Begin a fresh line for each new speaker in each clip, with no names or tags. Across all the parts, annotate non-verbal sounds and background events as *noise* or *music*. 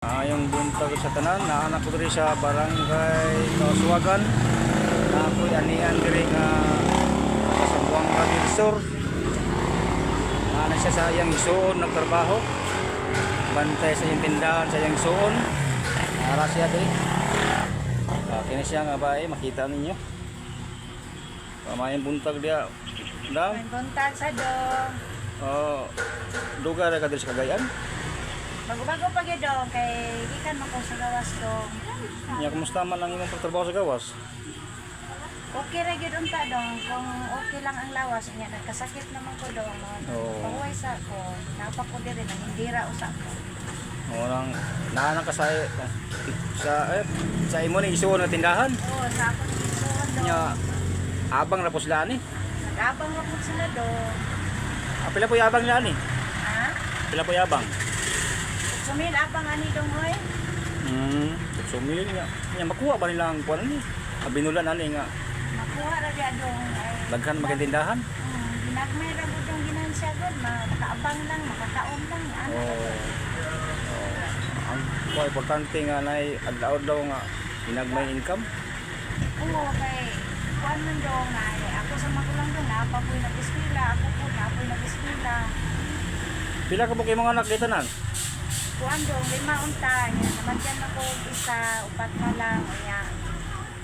Ah, yung buntag sa tanan, naanak ko sa barangay Kasuwagan. Na ako anian diri nga sa del Sur. Ana siya sa iyang isuon nagtrabaho. Bantay sa iyang tindahan sa iyang isuon. Ara siya diri. Ah, kini siya nga ba eh, makita ninyo. Pamayan buntag dia. Dam.
Buntag sa dong.
Oh, duga ra ka diri sa Cagayan.
Bago-bago pa gyud dong kay gikan man ko sa gawas dong.
Nya kumusta man ang imong pagtrabaho sa gawas?
Okay ra gyud unta dong kung okay lang ang lawas nya nagkasakit naman ko dong.
Oo.
Pahuway sa ko. Napa ko diri nang hindi ra usa ko.
Orang naanak ka sa sa eh, sa imo ni isuon nga tindahan.
Oo, sa ako ni Isuon dong.
Nya abang na po sila ni.
Nag-abang ra pud sila dong.
Ah, pila po yabang nila ni?
Ha?
Pila po yabang?
Sumil abang ani dong hoy.
Hmm, sumili nga. Nya makuha ba nila ang kuan ni? Ah, binulan ani nga
Makuha ra gyud dong. Ay,
daghan magandindahan.
Hmm, ginagmay ra gud dong ginansya gud, makaabang lang, makakaon lang ano.
Oh. oh. Ang kuha importante nga nay adlaw daw nga hinagmay income.
Oo, kay kuan man dong na eh, ako sa magulang dong na papoy nag-eskwela, ako po na apoy nag-eskwela.
Pila ka po kay mga anak dito nan?
Kuan dong lima unta niya, naman dyan ako isa upat na lang unya.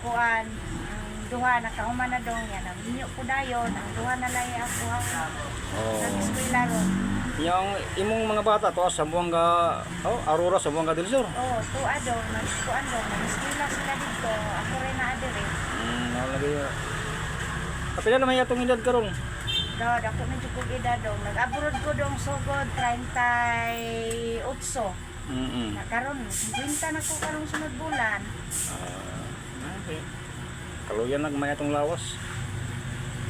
Kuan ang duha nakahuman na dong yan, ang inyo ko dayon, ang duha na lang ako ang
Oh.
nag-eskwela ron.
Yang imong mga bata to sa Buanga, oh, Aurora sa Buanga del Sur.
Oo, tuwa dong, nag-kuan dong, nag-eskwela sila dito, ako rin na adire.
Hmm, nalagay. Kapila naman yatong edad karon.
Dod, ako medyo kong edad dong, nag-abroad ko dong sugod 38.
Mm.
Na karon, kwenta na ko karong sunod bulan.
okay. Kaluyan nagmay atong lawas.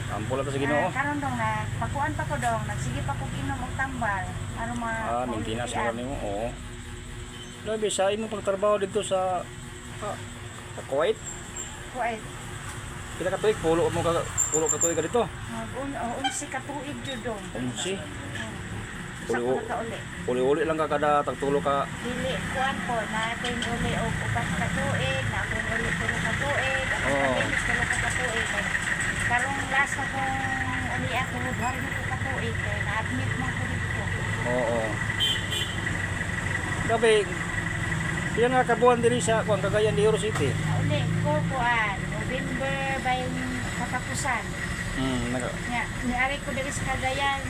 Ampo lang to sa Ginoo.
Ah, karon dong na pakuan pa ko dong, nagsige pa ko inom og tambal. Ano ma
Ah, maintenance lang nimo. Oo. Labi sa imo pagtrabaho dito sa ah, sa Kuwait.
Kuwait.
Pila ka tuig pulo mo ka pulo ka tuig dito.
Un oh, unsi ka tuig jud dong.
Unsi.
Sa
Uli-
uli.
Lang ka kada tagtulo ka.
Dili kuan ko na ako'y uli og upat ka tuig, na ako'y uli tulo ka tuig, oh. tulo ka tuig. Kay karong last na kong uli ako, hari na ko ka tuig, kay na-admit mo ko dito.
Oo. Labi Pila nga kabuan diri sa kuang Cagayan de Oro City.
Uli ko kuan, November by katapusan.
Hmm, naga
Nya, niari ko diri sa Cagayan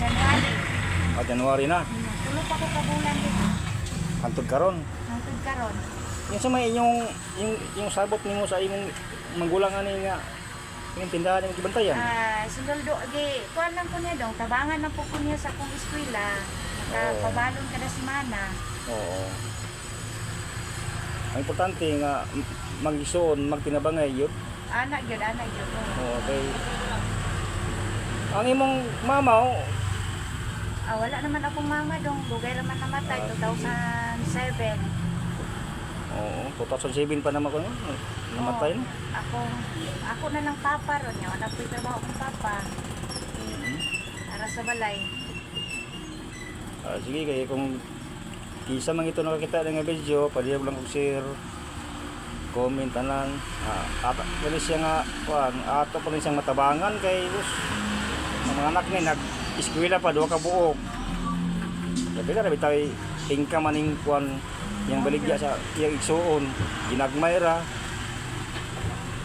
January.
ah, January na.
Tulo pa ko ka bulan dito.
Antod karon.
Hangtod karon.
Yung sa may inyong yung yung sabot nimo sa imong manggulang ani nga yung tindahan yung gibantayan.
Ah, sundaldo gi kuan lang ko niya dong, tabangan na po ko niya sa akong eskwela. Nakapabalon kada semana.
Oo. Ang importante nga m- mag-isuon, magtinabangay yun.
Anak gyud, anak gyud.
Oo, kay ang imong mama oh,
Ah, wala naman akong mama dong, dugay naman namatay
Ah,
2007.
Oo, 2007 pa naman ko no? Namatay no.
Ako ako na lang papa ron niya, wala ko'y trabaho akong papa.
Mhm.
Para sa balay.
Ah, sige kay kung kisa man ito nakakita ng video, palihog lang kog share comment tanan. Ah, ata kani siya nga kuan, ato pa rin siyang matabangan kay us. Mga anak ni nag eskwela pa duha ka buok. Sabi na rabi tayo tingka maning kuan yang baligya sa iyang igsuon, ginagmay ra.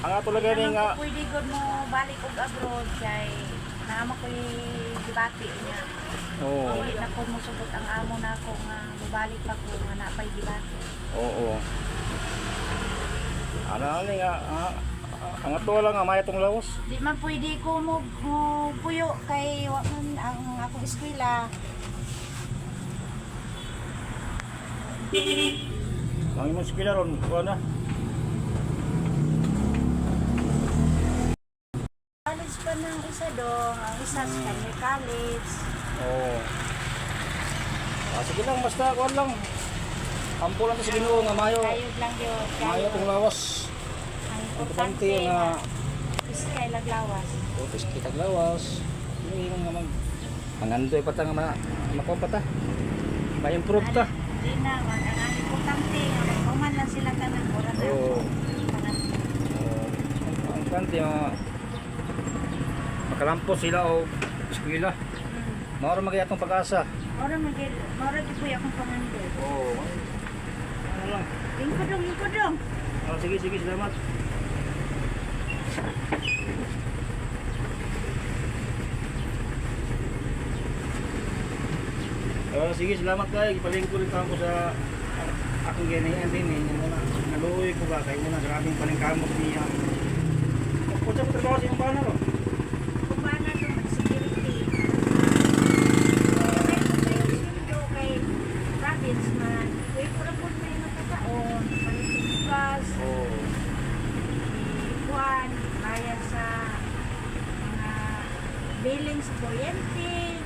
Ang ato lagay ni nga
Pwede gud mo balik og abroad kay naama ko'y gibati niya.
Oo.
Dili na ko mo sugot ang amo na ako nga mubalik pa ko nga napay gibati.
Oo. Ano ano nga ah, ang ato lang nga may itong lawas.
Di man pwede ko mo, puyo kay wa man ang akong eskwela.
Ang imong skila ron, kuha na.
College pa ng isa isa sa kanya college.
Oo. Ah, sige lang, basta kuha lang. Ampo lang sa Ginoo nga mayo.
Kayod lang yun.
Mayo itong lawas.
Ang
Importante
importante
nga
nga iskay laglawas.
utos kita lawas. Hindi mo nga mag ang andoy pa ta nga ma makuha pa ta. Ma-improve ta.
Di na, ang ang sila tanan ora na.
Oo.
Tanan.
Uh, ang kante mga makalampos sila o eskwela. Maura magyatong pag-asa.
Ora magil, ora di kuya akong pangando.
Oo. Ano lang.
Lingkod dong, lingkod dong.
Oh, sige, sige, salamat. Oh, sige, salamat kayo. Ipalingko rin ako sa akong ganayan din eh. Naluoy ko ba? Kayo muna, sa aming palingkamot niya. Kung sa trabaho sa iyong bana ro?
Billing sa kuryente,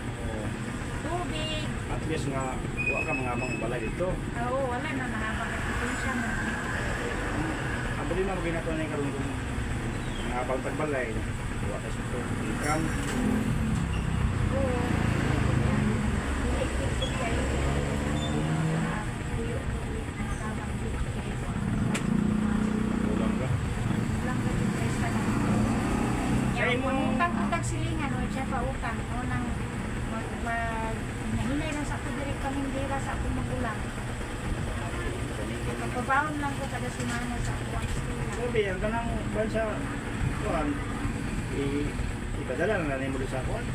tubig.
At least nga, huwa ka mga amang balay dito.
Oo, wala na nahabang siya mo.
Ang bali na maginato na yung karong mga abang Huwa ka sa.
Ah,
imo-
utang-utang silingan, o siya pa utang. O nang mag, mag, nahinay lang sa ako direct pamindira sa akong magulang. Magpabaon lang ko kada semana sa akong eskwela.
Sabi, ang kanang bansa, kuhan, i ipadala na nanin mo doon sa kuhan.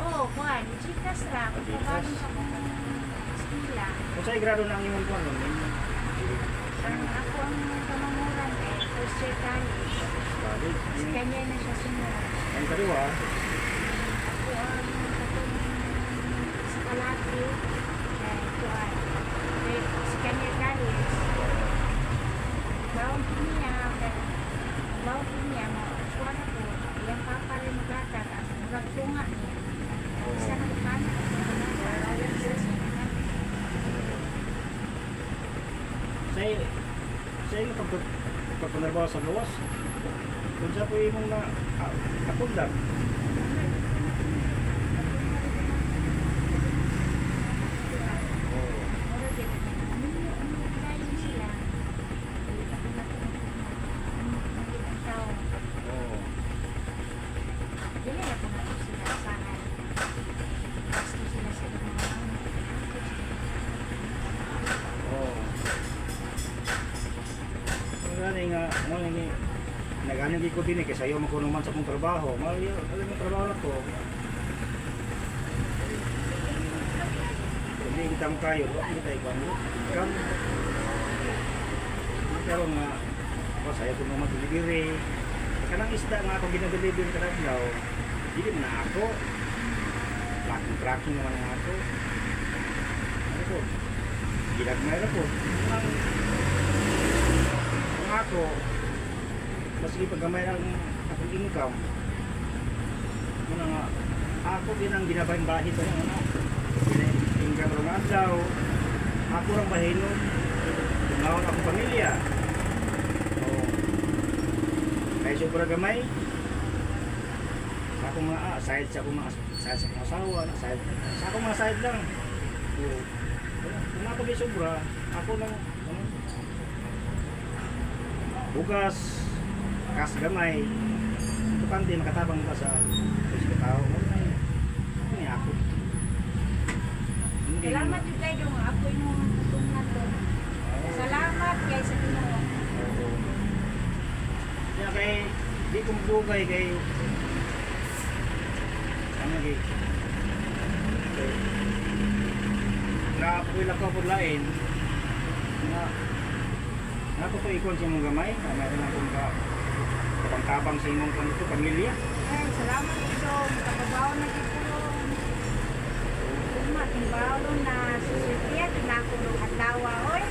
Oo, kuhan, chikas ra. Magpabaon sa akong eskwela.
Kung sa'yo grado na ang imong kuhan, nun,
Ang ako ang kamanguran eh, first year college.
balik.
Si kanya na siya sinura.
Ang kaliwa,
Ako ang sa Kalaki. Eh, kuhan. Eh, si kanya college. Po niya. pero Baon po niya. Yung papa rin maglatag. Ang magtunga niya. Isa na kuhan.
sa'yo, sa'yo na pag pagpanarbaho sa gawas. Kung sa po imong na ah, kapundag. Oo. Oo. Oo. Ang gani nga, mo ni naganing ko din eh, kasi ayaw mo naman sa kong trabaho. Malayo, alam mo trabaho na to. Hindi kita mo kayo, wala kita ikaw mo. Ikaw. Pero nga, ako saya ko naman delivery. Kanang isda nga ako ginadeliver ka lang daw. Hindi na ako. Tracking, tracking naman ang ako. Ano ko? Ginagmay na po. Ang ako, maski paggamay ng akong income, muna nga, ako din ang ginabahin bahay sa ano, income rin adlaw, ako lang bahay nun, tumawag akong pamilya. So, kaya sobra gamay, sa akong mga, side sa akong mga, side sa akong asawa, side, sa akong mga side lang. So, kung ako sobra, ako lang, ano, bugas, kas gamay, tukante makatabang ka sa tao mo na ini ako.
Salamat yung kayo dong ako yung katungnan to. Salamat kay sa Ginoo.
Oo. Kaya kay di ko bugay kay ano kay na pila ko po lain na na ko to ikon sa imong gamay na meron akong ka kapang-kapang sa imong kanito pamilya
Ay, salamat ito. Kapabaw na dito. Uma, timbaw na susilpiya. Tinakulong at lawa. Oy,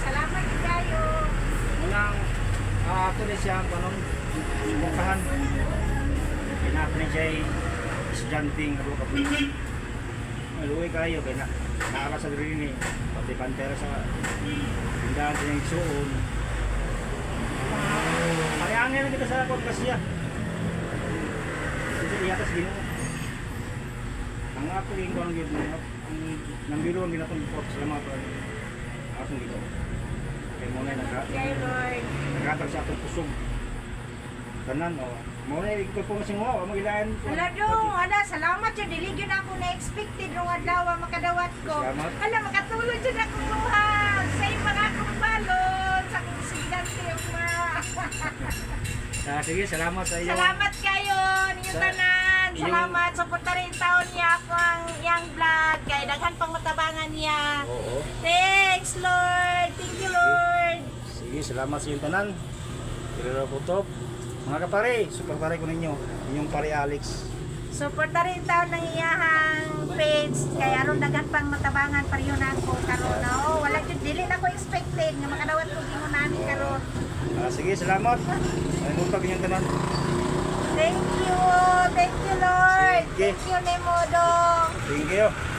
salamat kayo.
Unang uh, ako na siya kanong bukahan. Pinap na siya estudyanteng ako ka Maluwi kayo kaya na naara sa diri ni pati pantera sa tindahan sa yung suon. Mayangin na kita sa siya. Kasi iyatas ginoo. Ang ako yung kung ang ang nambiro ang ginatong po sa mga akong ginoo. Kay mo na nagka
Kay Lord.
nagkatag sa atong kusog. Tanan o. Mo na iko po sing mo, mo ilan.
Hala dong, hala, salamat yun. Dili yun ako na-expected nung adlaw ang makadawat ko.
Salamat.
Hala, makatulog yun ako luha. Sa mga akong balon. Sa kong sigante yung mga. *laughs*
Ah, sige, salamat sa iyo.
Salamat kayo, ninyo
Sa-
tanan.
yung-
Salamat. Suporta rin taon niya ako ang yang vlog. Kaya daghan pang matabangan niya.
Oo.
Thanks, Lord. Thank you, Lord.
Sige, salamat sa iyong tanan. Kirira po to. Mga kapare, super pare ko ninyo. Inyong pare Alex.
Suporta rin taon ng iyahang page. Kaya aron daghan pang matabangan pa rin ako karon. Oo, wala jud dili na ko expected nga makadawat ko ginunan karon.
Ah, sige, salamat. Ay mo pag inyong tanan.
Thank you. Thank you, Lord.
Sige.
Thank you, Nemodong.
Thank you.